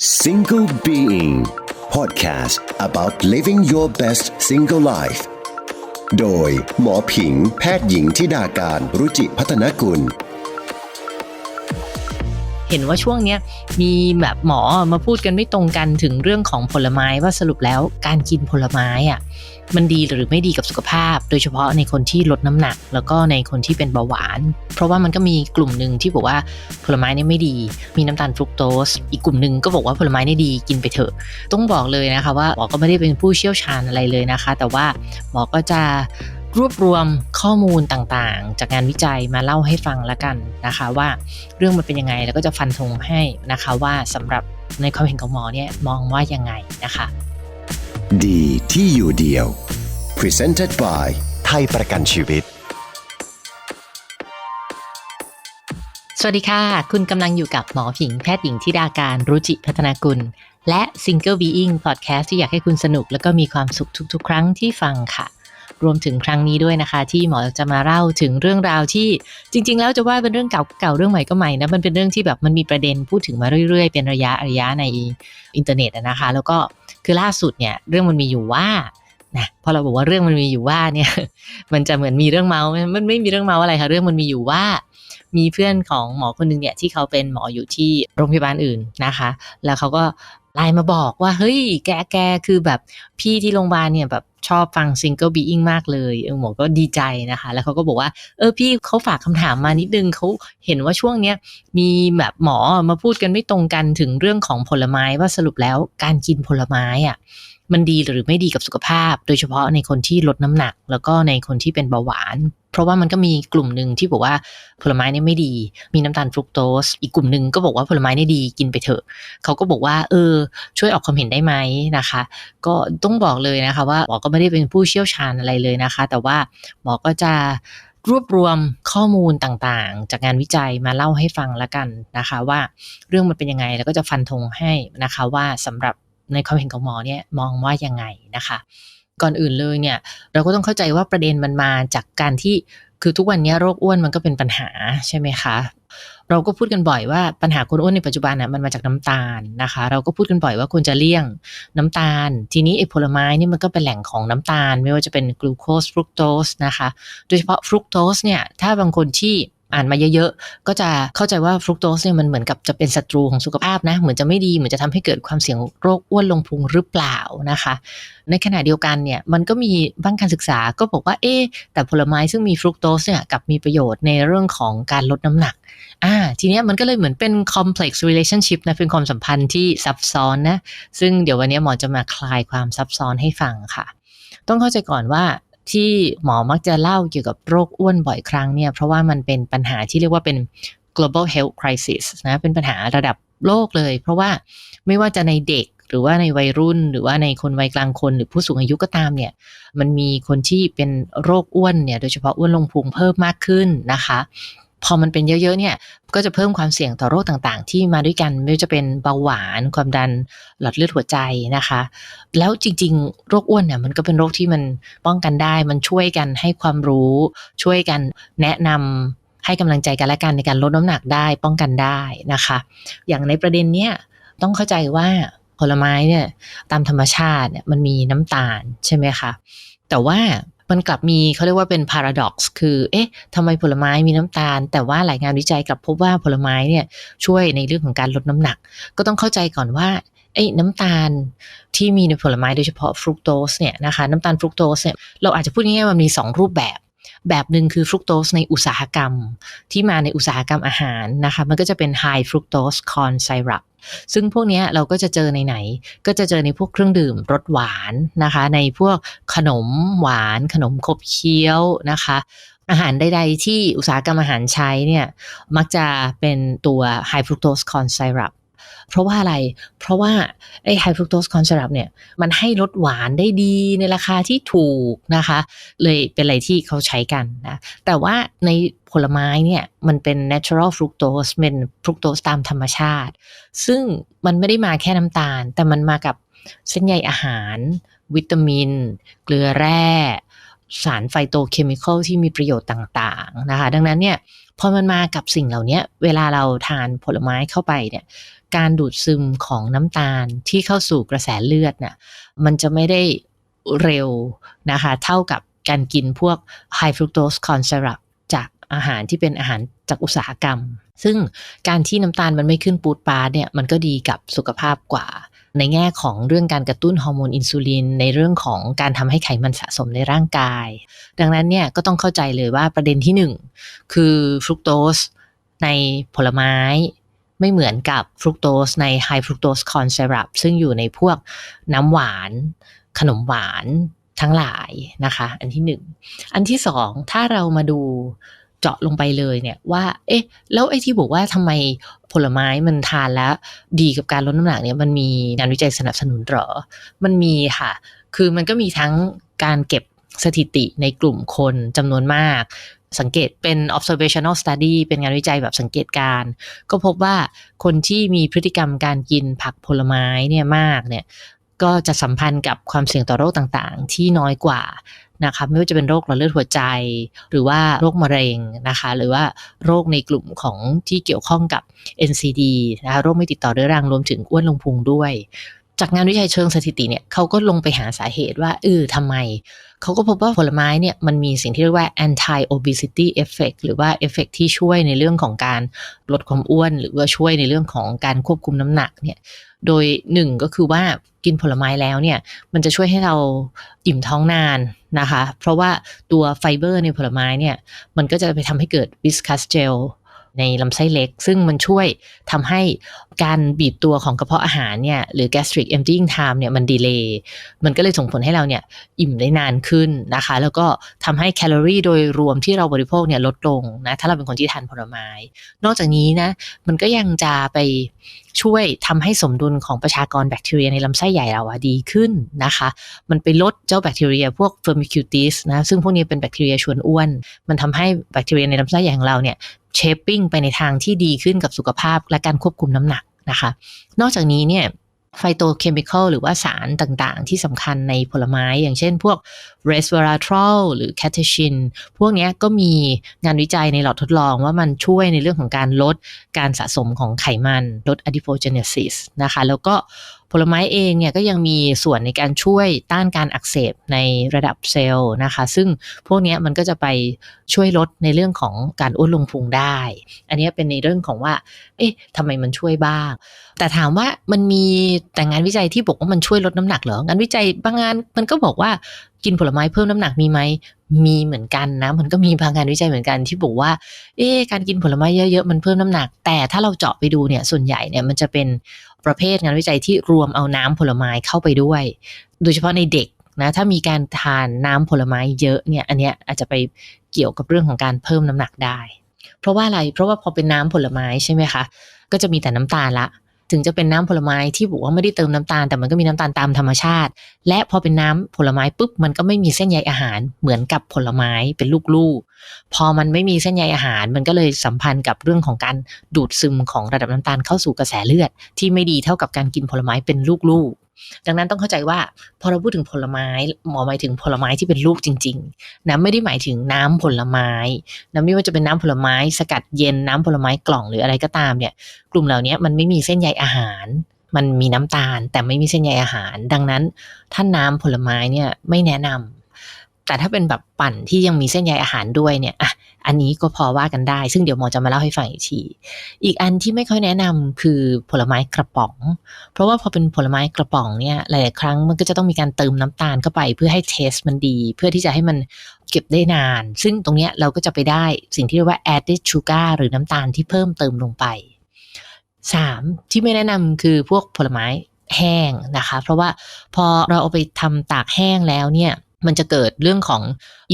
Single Being Podcast about living your best single life โดยหมอผิงแพทย์หญิงทิดาการรุจิพัฒนกุล เห็นว่าช่วงเนี้ยมีแบบหมอมาพูดกันไม่ตรงกันถึงเรื่องของผลไม้ว่าสรุปแล้วการกินผลไม้อะมันดีหรือไม่ดีกับสุขภาพ โดยเฉพาะในคนที่ลดน้ำหนัก แล้วก็ในคนที่เป็นเบาหวาน เพราะว่ามันก็มีกลุ่มหนึ่งที่บอกว่าผลไม้นี่ไม่ดี มีน้ำตาลฟรุกโตส อีกกลุ่มหนึ่งก็บอกว่าผลไม้นี่ดีกินไปเถอะ ต้องบอกเลยนะคะว่าหมอก็ไม่ได้เป็นผู้เชี่ยวชาญอะไรเลยนะคะ แต่ว่าหมอก็จะ รวบรวมข้อมูลต่างๆ จากงานวิจัยมาเล่าให้ฟังละกันนะคะ ว่าเรื่องมันเป็นยังไงแล้วก็จะฟันธงให้นะคะว่าสำหรับในความเห็นของหมอเนี่ยมองว่ายังไงนะคะ ดีที่อยู่เดียว Presented by ไทยประกันชีวิตสวัสดีค่ะ คุณกำลังอยู่กับหมอผิงแพทย์หญิงทิดาการรุจิพัฒนากุล และ Single Being Podcast ที่อยากให้คุณสนุก แล้วก็มีความสุขทุกๆ ครั้งที่ฟังค่ะ รวมถึงครั้งนี้ด้วยนะคะ ที่หมอจะมาเล่าถึงเรื่องราวที่จริง ๆ แล้วจะว่าเป็นเรื่องเก่าเก่าเรื่องใหม่ก็ใหม่นะมันเป็นเรื่องที่แบบมันมีประเด็นพูดถึงมาเรื่อยๆ เป็นระยะระยะในอินเทอร์เน็ตนะคะ แล้วก็คือล่าสุดเนี่ยเรื่องมันมีอยู่ว่านะพอเราบอกว่าเรื่องมันมีอยู่ว่าเนี่ยมันจะเหมือนมีเรื่องเมาส์มันไม่มีเรื่องเมาส์อะไรค่ะเรื่องมันมีอยู่ว่า มีเพื่อนของหมอคนหนึ่งเนี่ยที่เขาเป็นหมออยู่ที่โรงพยาบาลอื่นนะคะ แล้วเขาก็ ไลน์มาบอกว่า เฮ้ย แกแกคือแบบพี่ที่โรงพยาบาลเนี่ยแบบชอบฟังซิงเกิลบีอิงมากเลยเออหมอก็ดีใจนะคะ แล้วเขาก็บอกว่าเออพี่เขาฝากคำถามมานิดนึงเขาเห็นว่าช่วงเนี้ยมีแบบหมอมาพูดกันไม่ตรงกันถึงเรื่องของผลไม้ว่าสรุปแล้วการกินผลไม้อะ มันดีหรือไม่ดีกับสุขภาพ โดยเฉพาะในคนที่ลดน้ำหนัก แล้วก็ในคนที่เป็นเบาหวาน เพราะว่ามันก็มีกลุ่มหนึ่งที่บอกว่าผลไม้เนี่ยไม่ดี มีน้ำตาลฟรุกโตส อีกกลุ่มหนึ่งก็บอกว่าผลไม้เนี่ยดีกินไปเถอะ เขาก็บอกว่า เออ ช่วยออกความเห็นได้ไหมนะคะ ก็ต้องบอกเลยนะคะ ว่าหมอก็ไม่ได้เป็นผู้เชี่ยวชาญอะไรเลยนะคะ แต่ว่าหมอก็จะรวบรวมข้อมูลต่างๆ จากงานวิจัยมาเล่าให้ฟังละกันนะคะ ว่าเรื่องมันเป็นยังไงแล้วก็จะฟันธงให้นะคะว่าสำหรับ ในความเห็นของหมอเนี่ยมองว่ายังไงนะคะ ก่อนอื่นเลยเนี่ยเราก็ต้องเข้าใจว่าประเด็นมันมาจากการที่คือทุกวันนี้โรคอ้วนมันก็เป็นปัญหาใช่ไหมคะ เราก็พูดกันบ่อยว่าปัญหาคนอ้วนในปัจจุบันน่ะมันมาจากน้ำตาลนะคะ เราก็พูดกันบ่อยว่าควรจะเลี่ยงน้ำตาล ทีนี้ไอ้ผลไม้นี่มันก็เป็นแหล่งของน้ำตาล ไม่ว่าจะเป็นกลูโคสฟรุกโตสนะคะ โดยเฉพาะฟรุกโตสเนี่ยถ้าบางคนที่ อ่านมาเยอะๆ ก็จะเข้าใจว่าฟรุกโตสเนี่ยมันเหมือนกับจะเป็นศัตรูของสุขภาพนะ เหมือนจะไม่ดี เหมือนจะทำให้เกิดความเสี่ยงโรคอ้วนลงพุงหรือเปล่านะคะ ในขณะเดียวกันเนี่ยมันก็มีบ้างการศึกษาก็บอกว่าเอ๊แต่ผลไม้ซึ่งมีฟรุกโตสเนี่ยกับมีประโยชน์ในเรื่องของการลดน้ำหนักอ่าทีเนี้ยมันก็เลยเหมือนเป็น complex relationship นะเป็นความสัมพันธ์ที่ซับซ้อนนะซึ่งเดี๋ยววันนี้หมอจะมาคลายความซับซ้อนให้ฟังค่ะ ต้องเข้าใจก่อนว่า ที่หมอมักจะเล่าเกี่ยวกับโรคอ้วนบ่อยครั้งเนี่ยเพราะว่ามันเป็นปัญหาที่เรียกว่าเป็น global health crisis นะเป็นปัญหาระดับโลกเลย เพราะว่าไม่ว่าจะในเด็กหรือว่าในวัยรุ่นหรือว่าในคนวัยกลางคนหรือผู้สูงอายุก็ตามเนี่ย มันมีคนที่เป็นโรคอ้วนเนี่ย โดยเฉพาะอ้วนลงพุงเพิ่มมากขึ้นนะคะ พอมันเป็นเยอะๆเนี่ยก็จะเพิ่มความเสี่ยงต่อโรคต่างๆ ที่มาด้วยกันไม่ว่าจะเป็นเบาหวานความดันหลอดเลือดหัวใจนะคะ แล้วจริงๆ โรคอ้วนเนี่ยมันก็เป็นโรคที่มันป้องกันได้ มันช่วยกันให้ความรู้ช่วยกันแนะนำให้กำลังใจกันและกันในการลดน้ำหนักได้ป้องกันได้นะคะ อย่างในประเด็นเนี้ยต้องเข้าใจว่าผลไม้เนี่ยตามธรรมชาติเนี่ยมันมีน้ำตาลใช่ไหมคะแต่ว่า มันกลับมีเขาเรียกว่าเป็น paradox คือ เอ๊ะทำไมผลไม้มีน้ำตาล แต่ว่าหลายงานวิจัยกลับพบว่าผลไม้เนี่ยช่วยในเรื่องของการลดน้ำหนัก ก็ต้องเข้าใจก่อนว่าไอ้น้ำตาลที่มีในผลไม้โดยเฉพาะฟรุกโตสเนี่ยนะคะน้ำตาลฟรุกโตสเนี่ยเราอาจจะพูดง่ายๆว่ามันมี2 รูปแบบ แบบหนึ่งคือฟรุกโตสในอุตสาหกรรม ที่มาในอุตสาหกรรมอาหารนะคะ มันก็จะเป็น high fructose corn syrup ซึ่งพวกนี้เราก็จะเจอในไหน ก็จะเจอในพวกเครื่องดื่มรสหวานนะคะ ในพวกขนมหวาน ขนมขบเคี้ยวนะคะอาหารใด ๆ ที่อุตสาหกรรมอาหารใช้เนี่ย มักจะเป็นตัว high fructose corn syrup เพราะว่าอะไร เพราะว่าไอ้ high fructose corn syrup เนี่ยมันให้รสหวานได้ดีในราคาที่ถูกนะคะ เลยเป็นอะไรที่เขาใช้กันนะ แต่ว่าในผลไม้เนี่ยมันเป็น natural fructose เป็น fructose ตามธรรมชาติ ซึ่งมันไม่ได้มาแค่น้ำตาล แต่มันมากับเส้นใยอาหาร วิตามิน เกลือแร่สารไฟโตเคมีคอลที่มีประโยชน์ต่างๆนะคะ ดังนั้นเนี่ยพอมันมากับสิ่งเหล่านี้เวลาเราทานผลไม้เข้าไปเนี่ย การดูดซึมของน้ำตาลที่เข้าสู่กระแสเลือดน่ะมันจะไม่ได้เร็วนะคะเท่ากับการกินพวก high fructose corn syrup จากอาหารที่เป็นอาหารจากอุตสาหกรรม ซึ่งการที่น้ำตาลมันไม่ขึ้นปูดปาเนี่ยมันก็ดีกับสุขภาพกว่า ในแง่ของเรื่องการกระตุ้นฮอร์โมนอินซูลิน ในเรื่องของการทำให้ไขมันสะสมในร่างกาย ดังนั้นเนี่ยก็ต้องเข้าใจเลยว่าประเด็นที่หนึ่งคือฟรุกโตสในผลไม้ ไม่เหมือนกับฟรุกโตสในไฮฟรุกโตสคอนเซรัปซึ่งอยู่ในพวกน้ำหวาน ขนมหวานทั้งหลายนะคะ อันที่หนึ่งอันที่สองถ้าเรามาดูเจาะลงไปเลยเนี่ยว่า เอ๊ะ แล้วไอ้ที่บอกว่าทำไมผลไม้มันทานแล้วดีกับการลดน้ำหนักเนี่ยมันมีงานวิจัยสนับสนุนหรอ มันมีค่ะ คือมันก็มีทั้งการเก็บสถิติในกลุ่มคนจำนวนมาก สังเกตเป็น observational study เป็นงานวิจัยแบบสังเกตการ ก็พบว่าคนที่มีพฤติกรรมการกินผักผลไม้เนี่ยมากเนี่ยก็จะสัมพันธ์กับความเสี่ยงต่อโรคต่างๆ ที่น้อยกว่านะคะไม่ว่าจะเป็นโรคหลอดเลือดหัวใจ หรือว่าโรคมะเร็งนะคะหรือว่าโรคในกลุ่มของที่เกี่ยวข้องกับ NCD นะคะโรคไม่ติดต่อเรื้อรังรวมถึงอ้วนลงพุงด้วย จากงานวิจัยเชิงสถิติเนี่ยเขาก็ลงไปหาสาเหตุว่าเออทำไม เขาก็พบว่าผลไม้เนี่ยมันมีสิ่งที่เรียกว่า anti obesity effect หรือว่า effect ที่ช่วยในเรื่องของการลดความอ้วน หรือว่าช่วยในเรื่องของการควบคุมน้ำหนักเนี่ยโดยหนึ่งก็คือว่ากินผลไม้แล้วเนี่ยมันจะช่วยให้เราอิ่มท้องนานนะคะ เพราะว่าตัวไฟเบอร์ในผลไม้เนี่ยมันก็จะไปทำให้เกิดวิสคัสเจล ในลำไส้เล็ก ซึ่งมันช่วยทำให้การบีบตัวของกระเพาะอาหารเนี่ยหรือ gastric emptying time เนี่ยมันดีเลย์มันก็เลยส่งผลให้เราเนี่ยอิ่มได้นานขึ้นนะคะ แล้วก็ทำให้แคลอรี่โดยรวมที่เราบริโภคเนี่ยลดลงนะถ้าเราเป็นคนที่ทานผลไม้ นอกจากนี้นะมันก็ยังจะไปช่วยทำให้สมดุลของประชากรแบคทีเรียในลำไส้ใหญ่เราอะดีขึ้นนะคะ มันไปลดเจ้าแบคทีเรียพวก Firmicutes นะ ซึ่งพวกนี้เป็นแบคทีเรียชวนอ้วน มันทำให้แบคทีเรียในลำไส้ใหญ่ของเราเนี่ย เชปปิ้งไปในทางที่ดีขึ้นกับสุขภาพและการควบคุมน้ำหนักนะคะ นอกจากนี้เนี่ยไฟโตเคมีคอลหรือว่าสารต่างๆ ที่สำคัญในผลไม้อย่างเช่นพวก resveratrol หรือ catechin พวกนี้ก็มีงานวิจัยในหลอดทดลองว่ามันช่วยในเรื่องของการลดการสะสมของไขมัน ลด adipogenesis นะคะ แล้วก็ ผลไม้เองเนี่ยก็ยังมีส่วนในการช่วยต้านการอักเสบในระดับเซลล์นะคะ ซึ่งพวกนี้มันก็จะไปช่วยลดในเรื่องของการอ้วนลงพุงได้ อันนี้เป็นในเรื่องของว่า เอ๊ะทำไมมันช่วยบ้าง แต่ถามว่ามันมีแต่งานวิจัยที่บอกว่ามันช่วยลดน้ำหนักเหรองานวิจัยบางงานมันก็บอกว่ากินผลไม้เพิ่มน้ำหนักมีไหมมีเหมือนกันนะ มันก็มีบางงานวิจัยเหมือนกันที่บอกว่า เอ๊ะการกินผลไม้เยอะๆมันเพิ่มน้ำหนัก แต่ถ้าเราเจาะไปดูเนี่ยส่วนใหญ่เนี่ยมันจะเป็น ประเภทงานวิจัยที่รวมเอาน้ำผลไม้เข้าไปด้วย โดยเฉพาะในเด็กนะถ้ามีการทานน้ำผลไม้เยอะเนี่ยอันเนี้ยอาจจะไปเกี่ยวกับเรื่องของการเพิ่มน้ำหนักได้ เพราะว่าอะไรเพราะว่าพอเป็นน้ำผลไม้ใช่ไหมคะก็จะมีแต่น้ำตาลละ ถึงจะเป็นน้ำผลไม้ที่บอกว่าไม่ได้เติมน้ำตาล แต่มันก็มีน้ำตาลตามธรรมชาติ และพอเป็นน้ำผลไม้ปุ๊บมันก็ไม่มีเส้นใยอาหารเหมือนกับผลไม้เป็นลูกๆ พอมันไม่มีเส้นใยอาหาร มันก็เลยสัมพันธ์กับเรื่องของการดูดซึมของระดับน้ำตาลเข้าสู่กระแสเลือด ที่ไม่ดีเท่ากับการกินผลไม้เป็นลูกๆ ดังนั้นต้องเข้าใจว่าพอเราพูดถึงผลไม้ หมอหมายถึงผลไม้ที่เป็นลูกจริง ๆ นะไม่ได้หมายถึงน้ำผลไม้นะไม่ว่าจะเป็นน้ำผลไม้ สกัดเย็นน้ำผลไม้กล่องหรืออะไรก็ตามเนี่ย กลุ่มเหล่านี้มันไม่มีเส้นใยอาหาร มันมีน้ำตาล แต่ไม่มีเส้นใยอาหาร ดังนั้นถ้าน้ำผลไม้เนี่ยไม่แนะนำ แต่ถ้าเป็นแบบปั่นที่ยังมีเส้นใยอาหารด้วยเนี่ยอะอันนี้ก็พอว่ากันได้ ซึ่งเดี๋ยวหมอจะมาเล่าให้ฟังอีกที อีกอันที่ไม่ค่อยแนะนำคือผลไม้กระป๋อง เพราะว่าพอเป็นผลไม้กระป๋องเนี่ยหลายๆครั้งมันก็จะต้องมีการเติมน้ำตาลเข้าไป เพื่อให้เทสมันดี เพื่อที่จะให้มันเก็บได้นาน ซึ่งตรงเนี้ยเราก็จะไปได้สิ่งที่เรียกว่า added sugar หรือน้ำตาลที่เพิ่มเติมลงไปสามที่ไม่แนะนำคือพวกผลไม้แห้งนะคะ เพราะว่าพอเราเอาไปทำตากแห้งแล้วเนี่ย มันจะเกิดเรื่องของ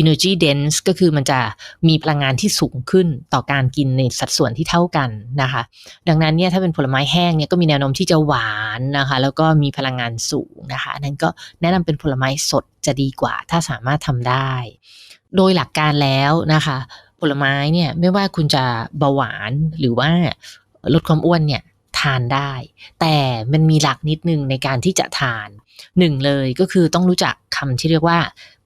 energy dense ก็คือมันจะมีพลังงานที่สูงขึ้นต่อการกินในสัดส่วนที่เท่ากันนะคะ ดังนั้นเนี่ยถ้าเป็นผลไม้แห้งเนี่ยก็มีแนวโน้มที่จะหวานนะคะ แล้วก็มีพลังงานสูงนะคะอันนั้นก็แนะนำเป็นผลไม้สดจะดีกว่า ถ้าสามารถทำได้ โดยหลักการแล้วนะคะ ผลไม้เนี่ยไม่ว่าคุณจะเบาหวานหรือว่าลดความอ้วนเนี่ยทานได้ แต่มันมีหลักนิดนึงในการที่จะทาน หนึ่งเลยก็คือต้องรู้จักคำที่เรียกว่า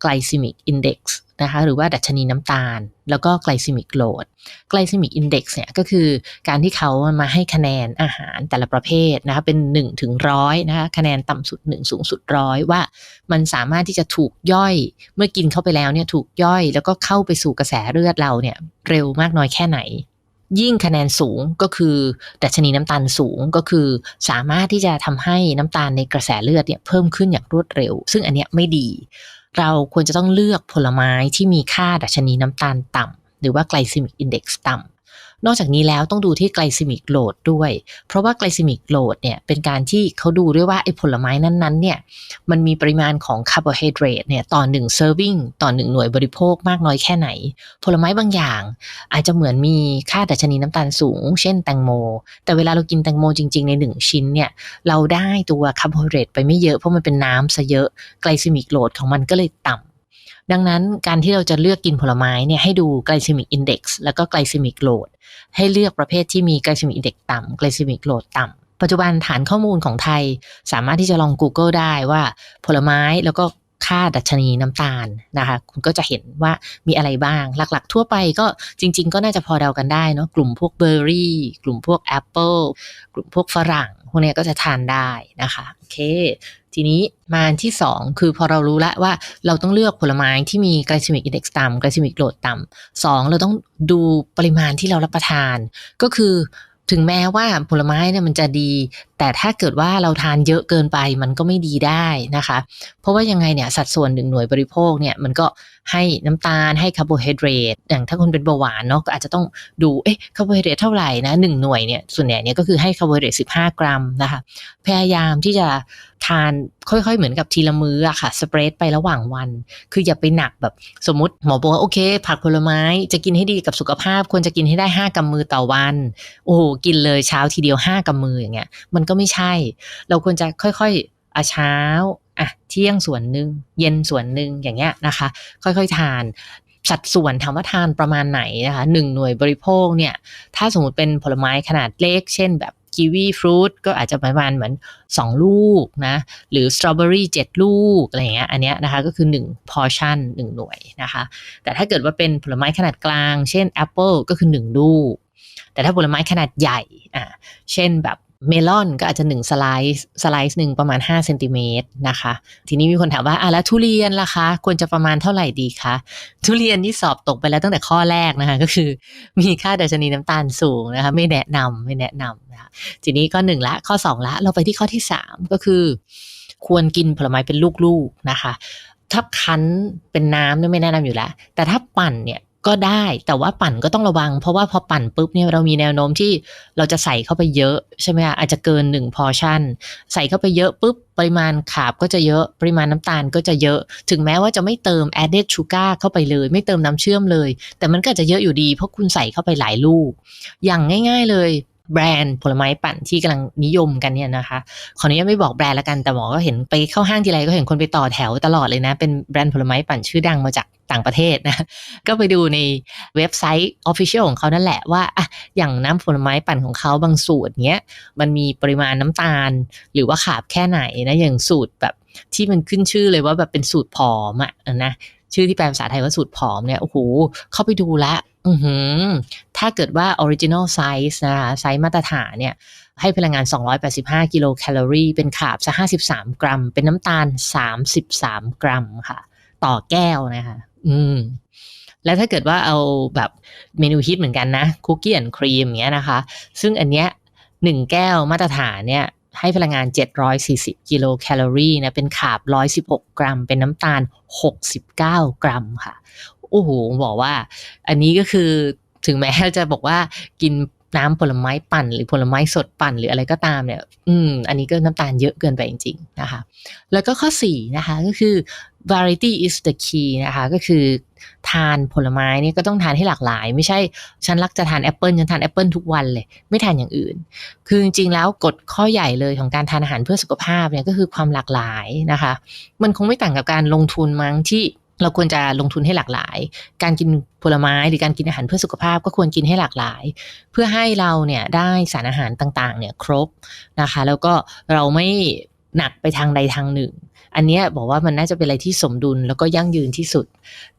glycemic index นะคะหรือว่าดัชนีน้ำตาล แล้วก็ glycemic load glycemic index เนี่ยก็คือการที่เขามาให้คะแนนอาหารแต่ละประเภทนะคะเป็น1ถึงร้อยนะคะคะแนนต่ำสุด 1 สูงสุดร้อยว่า มันสามารถที่จะถูกย่อย เมื่อกินเข้าไปแล้วเนี่ยถูกย่อย แล้วก็เข้าไปสู่กระแสเลือดเราเนี่ยเร็วมากน้อยแค่ไหน ยิ่งคะแนนสูงก็คือดัชนีน้ำตาลสูงก็คือ สามารถที่จะทำให้น้ำตาลในกระแสเลือดเนี่ยเพิ่มขึ้นอย่างรวดเร็ว ซึ่งอันเนี้ยไม่ดี เราควรจะต้องเลือกผลไม้ที่มีค่าดัชนีน้ำตาลต่ำหรือว่าไกลซิมิกอินเด็กซ์ต่ำ นอกจากนี้แล้วต้องดูที่ glycemic load ด้วย เพราะว่า glycemic load เนี่ยเป็นการที่เขาดูด้วยว่าไอ้ผลไม้นั้นๆเนี่ยมันมีปริมาณของคาร์โบไฮเดรตเนี่ยต่อหนึ่ง serving ต่อหนึ่งหน่วยบริโภคมากน้อยแค่ไหน ผลไม้บางอย่าง อาจจะเหมือนมีค่าดัชนีน้ำตาลสูง เช่นแตงโม แต่เวลาเรากินแตงโมจริง ๆ ในหนึ่งชิ้นเนี่ยเราได้ตัวคาร์โบไฮเดรตไปไม่เยอะเพราะมันเป็นน้ำซะเยอะ glycemic load ของมันก็เลยต่ำ ดังนั้นการที่เราจะเลือกกินผลไม้เนี่ยให้ดู glycemic index แล้วก็ glycemic load ให้เลือกประเภทที่มี glycemic index ต่ำ glycemic load ต่ำปัจจุบันฐานข้อมูลของไทย สามารถที่จะลอง Google ได้ว่าผลไม้แล้วก็ค่าดัชนีน้ำตาลนะคะ คุณก็จะเห็นว่ามีอะไรบ้าง หลักๆ ทั่วไปก็จริง ๆ ก็น่าจะพอเดากันได้เนาะกลุ่มพวกเบอร์รี่ กลุ่มพวกแอปเปิลกลุ่มพวกฝรั่ง พวกนี้ก็จะทานได้นะคะโอเค ทีนี้มาที่ 2 คือพอเรารู้แล้วว่าเราต้องเลือกผลไม้ที่มีไกลซิมิกอินเด็กซ์ต่ำไกลซิมิกโหลดต่ำสองเราต้องดูปริมาณที่เรารับประทาน ก็คือถึงแม้ว่าผลไม้เนี่ยมันจะดี แต่ถ้าเกิดว่าเราทานเยอะเกินไปมันก็ไม่ดีได้นะคะ เพราะว่ายังไงเนี่ยสัดส่วนหนึ่งหน่วยบริโภคเนี่ยมันก็ให้น้ำตาลให้คาร์โบไฮเดรตอย่างถ้าคนเป็นเบาหวานเนาะก็อาจจะต้องดูเอ๊ะคาร์โบไฮเดรตเท่าไหร่นะหนึ่งหน่วยเนี่ยส่วนใหญ่เนี่ยก็คือให้คาร์โบไฮเดรต15กรัมนะคะพยายามที่จะทานค่อยๆ เหมือนกับทีละมื้ออะค่ะสเปรดไประหว่างวัน คืออย่าไปหนักแบบสมมติหมอบอกว่าโอเค ผักผลไม้จะกินให้ดีกับสุขภาพควรจะกินให้ได้ 5กำมือต่อวัน โอ้โหกินเลยเช้าทีเดียว 5กำมืออย่างเงี้ยมันก็ไม่ใช่ เราควรจะค่อยๆอะเช้าอะเที่ยงส่วนหนึ่งเย็นส่วนหนึ่งอย่างเงี้ยนะคะ ค่อยๆทานสัดส่วนถามว่าทานประมาณไหนนะคะหนึ่งหน่วยบริโภคเนี่ย ถ้าสมมติเป็นผลไม้ขนาดเล็ก เช่นแบบกีวีฟรุตก็อาจจะประมาณเหมือน 2 ลูกนะ หรือสตรอเบอรี่7ลูก อะไรเงี้ยอันเนี้ยนะคะก็คือ1 portion 1 หน่วยนะคะ แต่ถ้าเกิดว่าเป็นผลไม้ขนาดกลาง เช่นแอปเปิลก็คือ 1 ลูก แต่ถ้าผลไม้ขนาดใหญ่อ่าเช่นแบบ เมลอนก็อาจจะ1สไลซ์สไลซ์หนึ่งประมาณ5เซนติเมตรนะคะ ทีนี้มีคนถามว่าอะแล้วทุเรียนล่ะคะ ควรจะประมาณเท่าไหร่ดีคะ ทุเรียนที่สอบตกไปแล้วตั้งแต่ข้อแรกนะคะ ก็คือมีค่าดัชนีน้ำตาลสูงนะคะ ไม่แนะนำไม่แนะนำนะคะทีนี้ก็หนึ่งละข้อสองละ เราไปที่ข้อที่สามก็คือ ควรกินผลไม้เป็นลูกๆนะคะถ้าคั้นเป็นน้ำเนี่ยไม่แนะนำอยู่แล้ว แต่ถ้าปั่นเนี่ย ก็ได้ แต่ว่าปั่นก็ต้องระวัง เพราะว่าพอปั่นปุ๊บเนี่ยเรามีแนวโน้มที่เราจะใส่เข้าไปเยอะใช่ไหมคะอาจจะเกินหนึ่งพอชั่น ใส่เข้าไปเยอะปุ๊บปริมาณขาบก็จะเยอะ ปริมาณน้ำตาลก็จะเยอะ ถึงแม้ว่าจะไม่เติม added sugar เข้าไปเลย ไม่เติมน้ำเชื่อมเลย แต่มันก็จะเยอะอยู่ดี เพราะคุณใส่เข้าไปหลายลูก อย่างง่าย ๆเลยแบรนด์ผลไม้ปั่นที่กำลังนิยมกันเนี่ยนะคะ ขออนุญาตไม่บอกแบรนด์ละกันแต่หมอก็เห็นไปเข้าห้างทีไรก็เห็นคนไปต่อแถวตลอดเลยนะ เป็นแบรนด์ผลไม้ปั่นชื่อดังมาจาก ต่างประเทศนะ ก็ไปดูในเว็บไซต์ Official ของเขานั่นแหละว่าอะอย่างน้ำผลไม้ปั่นของเขาบางสูตรเนี้ยมันมีปริมาณน้ำตาล หรือว่าขาบแค่ไหนนะอย่างสูตรแบบที่มันขึ้นชื่อเลยว่าแบบเป็นสูตรผอมอะนะชื่อที่แปลภาษาไทยว่าสูตรผอมเนี่ยโอ้โหเข้าไปดูแล้วอือหือถ้าเกิดว่า original size นะคะไซส์มาตรฐานเนี่ยให้พลังงาน 285 กิโลแคลอรี่ เป็นขาบซะ53 กรัม เป็นน้ำตาล 33 กรัมค่ะ ต่อแก้วนะคะ อืมแล้วถ้าเกิดว่าเอาแบบเมนูฮิตเหมือนกันนะคุกกี้แอนครีมอย่างเงี้ยนะคะ ซึ่งอันเนี้ยหนึ่งแก้วมาตรฐานเนี่ยให้พลังงาน 740 กิโลแคลอรี่นะ เป็นขาบ 116 กรัม เป็นน้ำตาล 69 กรัมค่ะ โอ้โห บอกว่า อันนี้ก็คือถึงแม้จะบอกว่ากิน น้ำผลไม้ปั่น หรือผลไม้สดปั่นหรืออะไรก็ตามเนี่ย อืม อันนี้ก็น้ำตาลเยอะเกินไปจริง ๆ นะคะ แล้วก็ข้อ4นะคะก็คือ variety is the key นะคะก็คือทานผลไม้นี่ก็ต้องทานให้หลากหลาย ไม่ใช่ฉันรักจะทานแอปเปิลฉันทานแอปเปิลทุกวันเลย ไม่ทานอย่างอื่น คือจริงๆ แล้วกฎข้อใหญ่เลยของการทานอาหารเพื่อสุขภาพเนี่ยก็คือความหลากหลายนะคะ มันคงไม่ต่างกับการลงทุนมั้งที่ เราควรจะลงทุนให้หลากหลาย การกินผลไม้หรือการกินอาหารเพื่อสุขภาพก็ควรกินให้หลากหลาย เพื่อให้เราเนี่ยได้สารอาหารต่างๆเนี่ยครบนะคะ แล้วก็เราไม่หนักไปทางใดทางหนึ่ง อันนี้บอกว่ามันน่าจะเป็นอะไรที่สมดุลแล้วก็ยั่งยืนที่สุด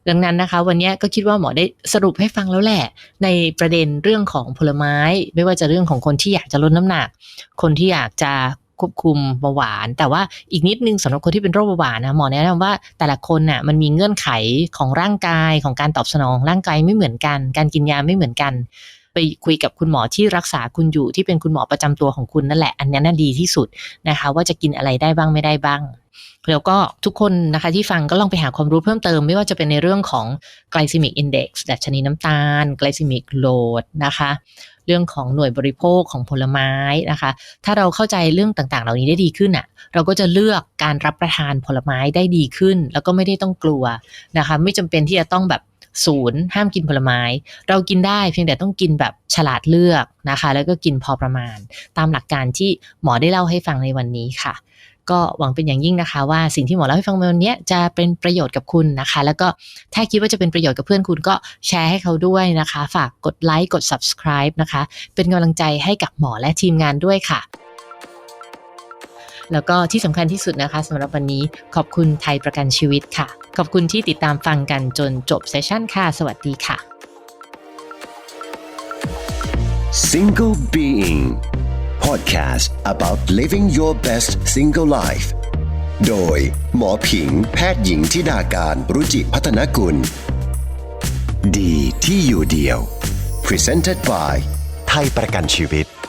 ดังนั้นนะคะ วันนี้ก็คิดว่าหมอได้สรุปให้ฟังแล้วแหละ ในประเด็นเรื่องของผลไม้ ไม่ว่าจะเรื่องของคนที่อยากจะลดน้ำหนัก คนที่อยากจะ ควบคุมเบาหวาน แต่ว่าอีกนิดนึงสำหรับคนที่เป็นโรคเบาหวานนะหมอแนะนำว่าแต่ละคนน่ะมันมีเงื่อนไขของร่างกายของการตอบสนอง ร่างกายไม่เหมือนกัน การกินยาไม่เหมือนกัน ไปคุยกับคุณหมอที่รักษาคุณอยู่ที่เป็นคุณหมอประจำตัวของคุณนั่นแหละ อันนี้น่าดีที่สุดนะคะ ว่าจะกินอะไรได้บ้างไม่ได้บ้างแล้วก็ทุกคนนะคะที่ฟังก็ลองไปหาความรู้เพิ่มเติม ไม่ว่าจะเป็นในเรื่องของ glycemic index ดัชนีน้ำตาล glycemic load นะคะ เรื่องของหน่วยบริโภคของผลไม้นะคะ ถ้าเราเข้าใจเรื่องต่างๆ เหล่านี้ได้ดีขึ้นอะ เราก็จะเลือกการรับประทานผลไม้ได้ดีขึ้น แล้วก็ไม่ได้ต้องกลัวนะคะ ไม่จำเป็นที่จะต้องแบบศูนย์ห้ามกินผลไม้ เรากินได้เพียงแต่ต้องกินแบบฉลาดเลือกนะคะ แล้วก็กินพอประมาณ ตามหลักการที่หมอได้เล่าให้ฟังในวันนี้ค่ะ ก็หวังเป็นอย่างยิ่งนะคะ ว่าสิ่งที่หมอเล่าให้ฟังวันนี้จะเป็นประโยชน์กับคุณนะคะ แล้วก็ถ้าคิดว่าจะเป็นประโยชน์กับเพื่อนคุณก็แชร์ให้เขาด้วยนะคะ ฝากกดไลค์กด subscribe นะคะ เป็นกำลังใจให้กับหมอและทีมงานด้วยค่ะแล้วก็ที่สำคัญที่สุดนะคะสำหรับวันนี้ขอบคุณไทยประกันชีวิตค่ะ ขอบคุณที่ติดตามฟังกันจนจบเซสชันค่ะ สวัสดีค่ะ Single Being Podcast about living your best single life โดย หมอผิง แพทย์หญิงทิดาการรุจิพัฒนกุล ดีที่อยู่เดียว Presented by ไทยประกันชีวิต